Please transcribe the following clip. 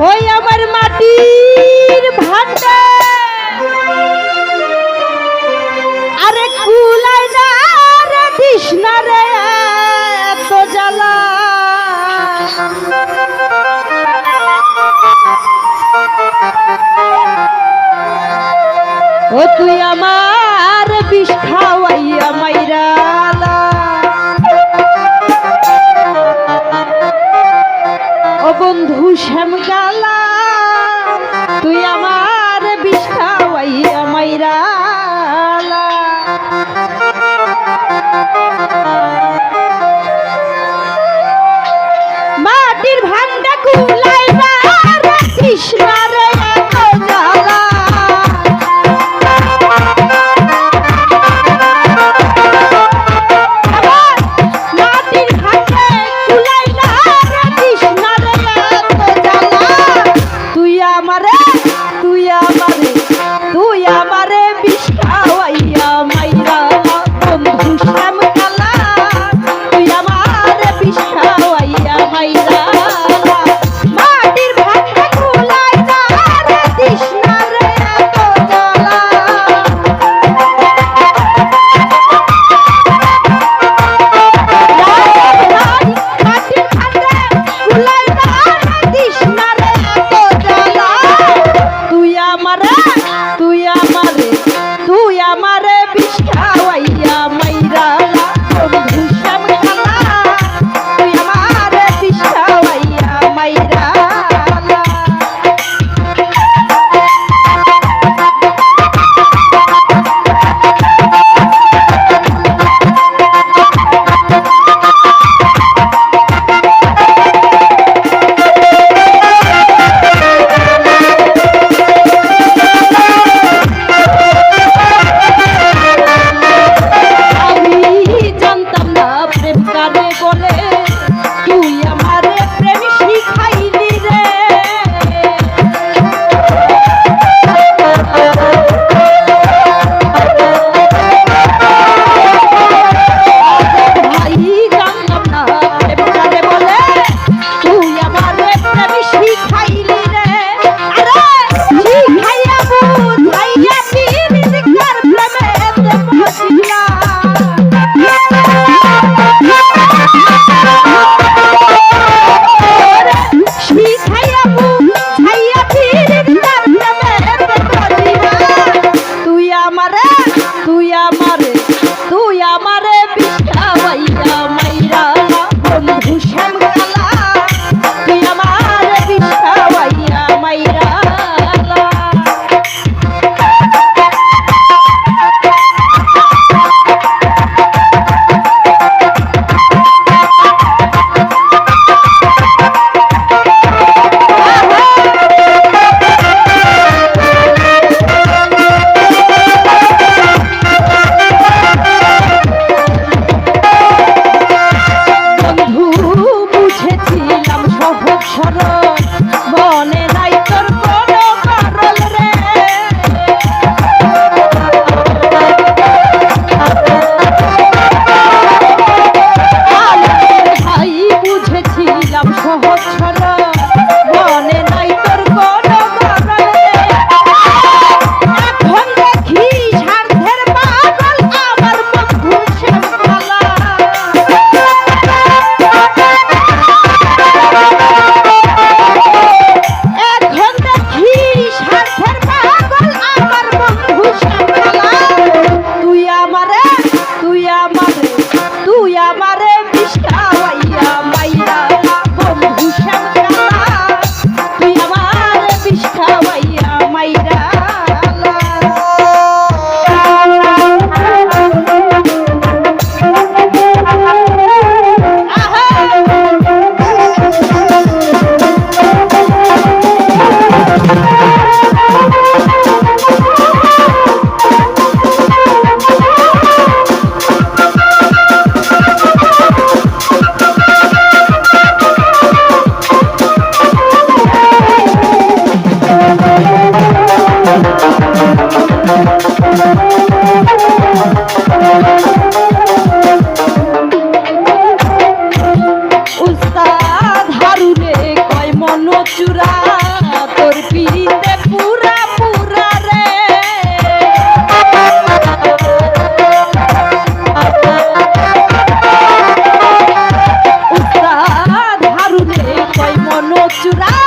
ওই আমার মাটির ভান্ডার আরে কুলাই না রে কৃষ্ণা রে, এত জ্বালা। ও তুই আমার বিষ খাওয়াইয়া মাইরালা বন্ধু তুই আমার বিষ খাওয়াইয়া মাইরালা মাটির ভান্ডা কুলাই Uh-huh. Jurassic.